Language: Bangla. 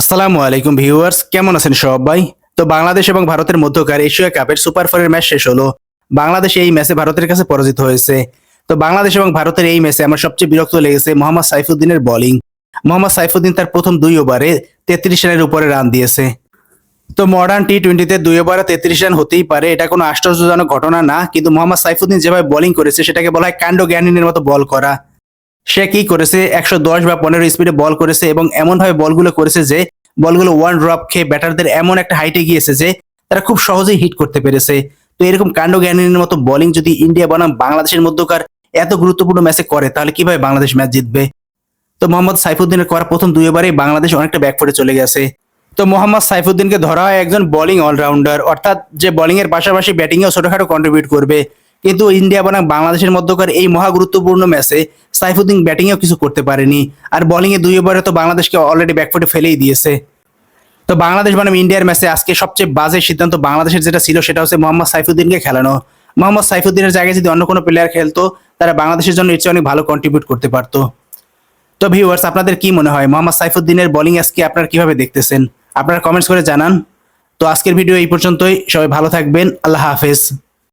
আসসালামু আলাইকুম ভিউয়ার্স, কেমন আছেন সবাই? তো বাংলাদেশ এবং ভারতের মধ্যকার এশিয়া কাপের সুপার ফোরের ম্যাচ শেষ হলো। বাংলাদেশ এই ম্যাচে ভারতের কাছে পরাজিত হয়েছে। তো বাংলাদেশ এবং ভারতের এই ম্যাচে আমার সবচেয়ে বিরক্ত লেগেছে মোহাম্মদ সাইফুদ্দিনের বোলিং মোহাম্মদ সাইফুদ্দিন তার প্রথম দুই ওভারে তেত্রিশ রানের উপরে রান দিয়েছে। তো মডার্ন টি টোয়েন্টিতে দুই ওভারে তেত্রিশ রান হতেই পারে, এটা কোনো আশ্চর্যজনক ঘটনা না। কিন্তু মোহাম্মদ সাইফুদ্দিন যেভাবে বোলিং করেছে, সেটাকে বলা হয় কাণ্ড জ্ঞানীনের মতো বল করা। সে কি করেছে? একশো দশ বা পনেরো স্পিডে বল করেছে এবং এমনভাবে বলগুলো করেছে যে বলগুলো ওয়ান ড্রপ খেয়ে ব্যাটারদের এমন একটা হাইটে গিয়েছে যে তারা খুব সহজেই হিট করতে পেরেছে। তো এরকম কাণ্ড জ্ঞানীর মতো বোলিং যদি ইন্ডিয়া বনাম বাংলাদেশের মধ্যকার এত গুরুত্বপূর্ণ ম্যাচে করে, তাহলে কীভাবে বাংলাদেশ ম্যাচ জিতবে? তো মোহাম্মদ সাইফুদ্দিনের করা প্রথম দুই ওভারেই বাংলাদেশ অনেকটা ব্যাকফুটে চলে গেছে। তো মোহাম্মদ সাইফুদ্দিনকে ধরা হয় একজন বোলিং অলরাউন্ডার অর্থাৎ যে বোলিং এর পাশাপাশি ব্যাটিংয়েও ছোটখাটো কন্ট্রিবিউট করবে। কিন্তু ইন্ডিয়া বনাম বাংলাদেশের মধ্যকার এই মহা গুরুত্বপূর্ণ ম্যাচে সাইফুদ্দিন ব্যাটিংয়েও কিছু করতে পারেনি। আর বোলিং এ দুই ওভারে তো বাংলাদেশকে অলরেডি ব্যাকফুটে ফেলেই দিয়েছে। তো বাংলাদেশ বনাম ইন্ডিয়ার ম্যাচে আজকে সবচেয়ে বাজে সিদ্ধান্ত বাংলাদেশের যেটা ছিল সেটা হচ্ছে মোহাম্মদ সাইফুদ্দিনকে খেলানো। মোহাম্মদ সাইফুদ্দিনের জায়গায় যদি অন্য কোনো প্লেয়ার খেলতো, তারা বাংলাদেশের জন্য এর চেয়ে অনেক ভালো কন্ট্রিবিউট করতে পারতো। তো ভিউয়ার্স আপনাদের কি মনে হয়? মোহাম্মদ সাইফুদ্দিনের বোলিং আজকে আপনারা কীভাবে দেখতেছেন? আপনারা কমেন্টস করে জানান। তো আজকের ভিডিও এই পর্যন্তই। সবাই ভালো থাকবেন। আল্লাহ হাফেজ।